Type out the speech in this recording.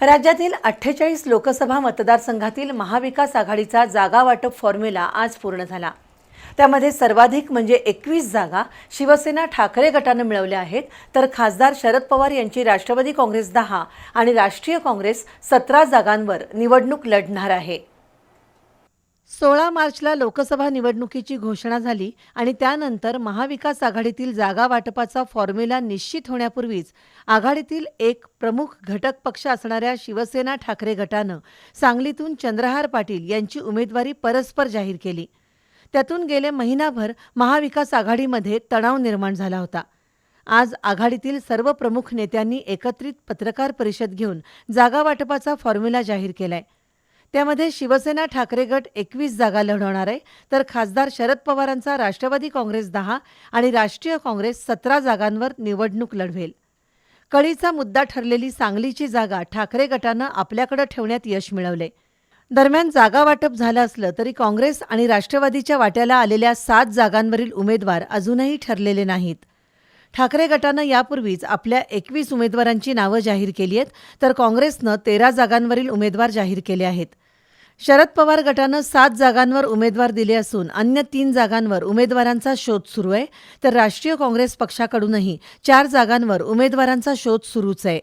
राज्यातील अठ्ठेचाळीस लोकसभा मतदारसंघातील महाविकास आघाडीचा जागा वाटप फॉर्म्युला आज पूर्ण झाला. त्यामध्ये सर्वाधिक म्हणजे एकवीस जागा शिवसेना ठाकरे गटानं मिळवल्या आहेत. तर खासदार शरद पवार यांची राष्ट्रवादी काँग्रेस दहा आणि राष्ट्रीय काँग्रेस सतरा जागांवर निवडणूक लढणार आहे. सोळा मार्चला लोकसभा निवडणुकीची घोषणा झाली आणि त्यानंतर महाविकास आघाडीतील जागा वाटपाचा फॉर्म्युला निश्चित होण्यापूर्वीच आघाडीतील एक प्रमुख घटक पक्ष असणाऱ्या शिवसेना ठाकरे गटानं सांगलीतून चंद्रहार पाटील यांची उमेदवारी परस्पर जाहीर केली. त्यातून गेले महिनाभर महाविकास आघाडीमध्ये तणाव निर्माण झाला होता. आज आघाडीतील सर्व प्रमुख नेत्यांनी एकत्रित पत्रकार परिषद घेऊन जागा वाटपाचा फॉर्म्युला जाहीर केलाय. त्यामध्ये शिवसेना ठाकरे गट एकवीस जागा लढवणार आहे. तर खासदार शरद पवारांचा राष्ट्रवादी काँग्रेस दहा आणि राष्ट्रीय काँग्रेस सतरा जागांवर निवडणूक लढवेल. कळीचा मुद्दा ठरलेली सांगलीची जागा ठाकरे गटानं आपल्याकडे ठेवण्यात यश मिळवले. दरम्यान जागा वाटप झालं असलं तरी काँग्रेस आणि राष्ट्रवादीच्या वाट्याला आलेल्या सात जागांवरील उमेदवार अजूनही ठरलेले नाहीत. ठाकरे गटानं यापूर्वीच आपल्या एकवीस उमेदवारांची नावं जाहीर केली आहेत तर काँग्रेसनं तेरा जागांवरील उमेदवार जाहीर केले आहेत. शरद पवार गटानं सात जागांवर उमेदवार दिले असून अन्य तीन जागांवर उमेदवारांचा शोध सुरू आहे तर राष्ट्रीय काँग्रेस पक्षाकडूनही चार जागांवर उमेदवारांचा शोध सुरूच आहे.